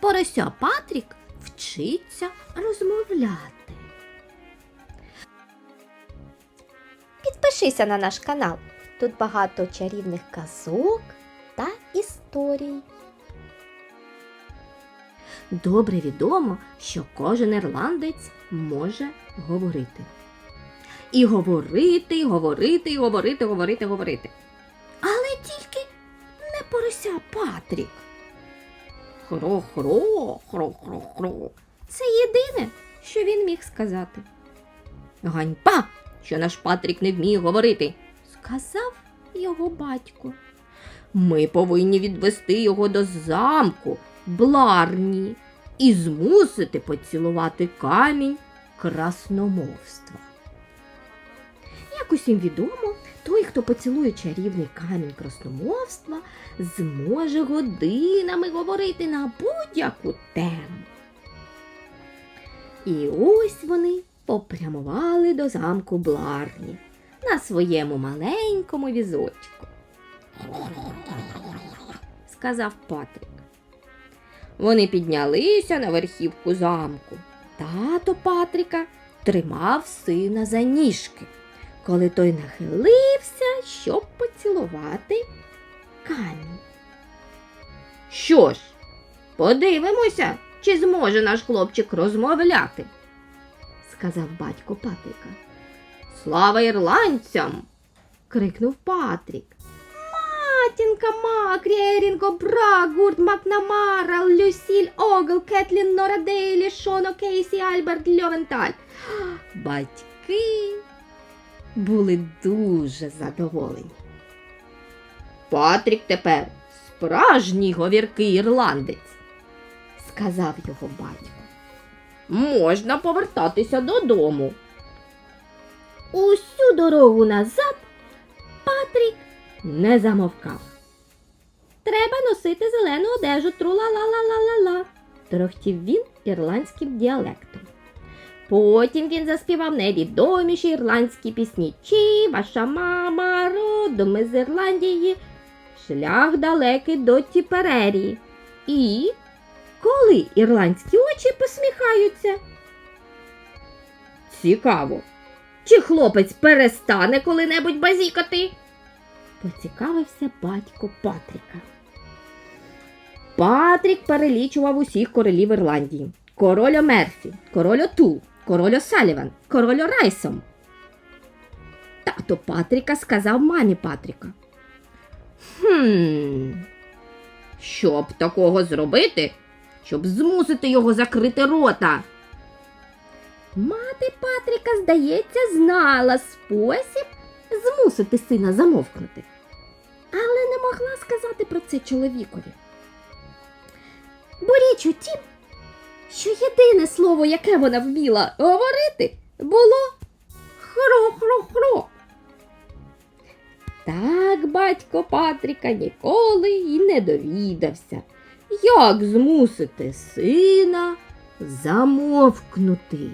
Порося Патрік вчиться розмовляти. Підпишися на наш канал. Тут багато чарівних казок та історій. Добре відомо, що кожен ірландець може говорити. І говорити, і говорити, і говорити, говорити, говорити. Але тільки не порося Патрік. Хро-хро, хро-хро-хро. Це єдине, що він міг сказати. Ганьба, що наш Патрік не вміє говорити, сказав його батько. Ми повинні відвести його до замку, Бларні, і змусити поцілувати камінь красномовства. Як усім відомо, той, хто поцілує чарівний камінь красномовства, зможе годинами говорити на будь-яку тему. І ось вони попрямували до замку Бларні на своєму маленькому візочку. Сказав Патрік. Вони піднялися на верхівку замку. Тато Патріка тримав сина за ніжки, коли той нахилився, щоб поцілувати камінь. Що ж, подивимося, чи зможе наш хлопчик розмовляти, сказав батько Патріка. Слава ірландцям! крикнув Патрік. Матінка Мак, Рєрінго, Брак, Гурт, Макнамара, Люсіль, Огл, Кетлін, Нора Шоно, Кейсі, Альберт, Льовенталь. Батьки були дуже задоволені. Патрік тепер справжній говіркий ірландець, сказав його батько. Можна повертатися додому. Усю дорогу назад Патрік не замовкав. Треба носити зелену одежу трула-ла-ла-ла-ла-ла, торохтів він ірландським діалектом. Потім він заспівав найвідоміші ірландські пісні Чи ваша мама родом із Ірландії, шлях далекий до Тіперерії. І коли ірландські очі посміхаються. Цікаво, чи хлопець перестане коли-небудь базікати? Поцікавився батько Патріка. Патрік перелічував усіх королів Ірландії: король Омерфі, король Отул, король Осаліван, король Райсом. Тато Патріка сказав мамі Патріка. Хм, щоб такого зробити, щоб змусити його закрити рота. Мати Патріка, здається, знала спосіб змусити сина замовкнути, але не могла сказати про це чоловікові. Бо річ у тім, що єдине слово, яке вона вміла говорити, було хро-хро-хро. Так батько Патріка ніколи й не довідався, як змусити сина замовкнути.